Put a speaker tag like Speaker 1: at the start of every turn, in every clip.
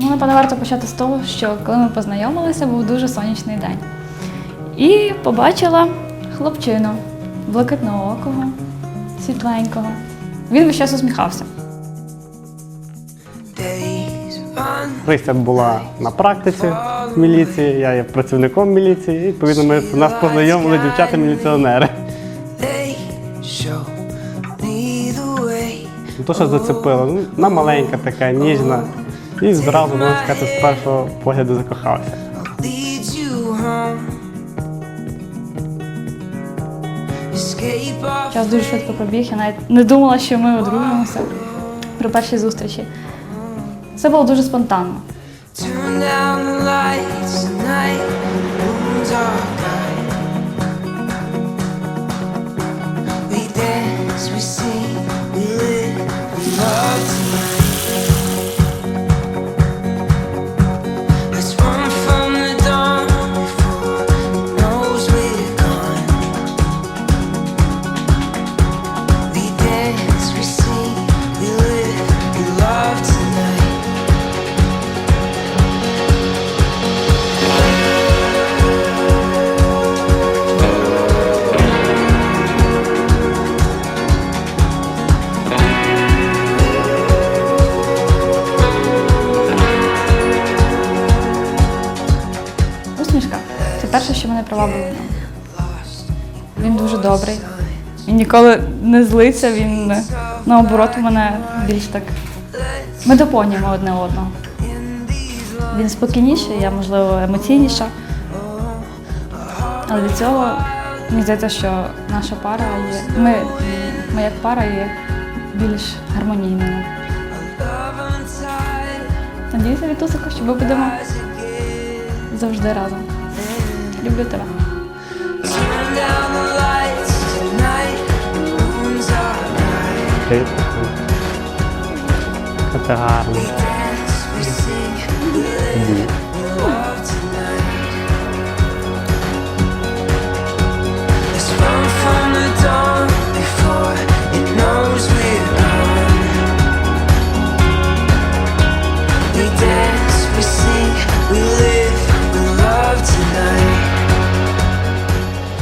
Speaker 1: Ну, напевно, варто почати з того, що коли ми познайомилися, був дуже сонячний день. І побачила хлопчину блакитноокого, світленького. Він весь час усміхався.
Speaker 2: Христя була на практиці в міліції, я є працівником міліції, і відповідно ми нас познайомили дівчата-міліціонери. Ну, То, що зацепило, ну, вона маленька така, ніжна. І зразу, можна сказати, з першого погляду закохався.
Speaker 1: Час дуже швидко пробіг, я навіть не думала, що ми одружимося при першій зустрічі. Це було дуже спонтанно. Перше, що мене привабило в. Він дуже добрий. Він ніколи не злиться, він наоборот мене більш так. Ми доповнюємо одне одного. Він спокійніший, я, можливо, емоційніша. Але від цього мені здається, що наша пара є. Ми, ми як пара є більш гармонійною. Надіюся, Вітусико, що ми будемо завжди разом. Люблю тебе.
Speaker 3: Turn down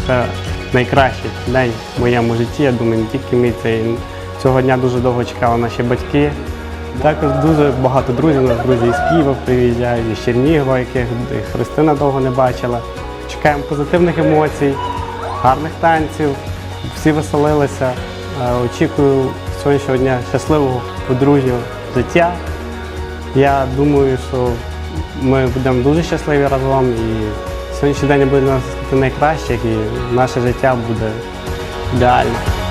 Speaker 2: Це найкращий день в моєму житті. Я думаю, не тільки мій цей. Цього дня дуже довго чекали наші батьки. Також дуже багато друзів, у нас друзі із Києва приїжджають, із Чернігова, яких Христина довго не бачила. Чекаємо позитивних емоцій, гарних танців, всі веселилися. Е, Очікую сьогоднішнього дня щасливого подружнього життя. Я думаю, що ми будемо дуже щасливі разом і сьогоднішній день буде нас найкраще і наше життя буде ідеальне.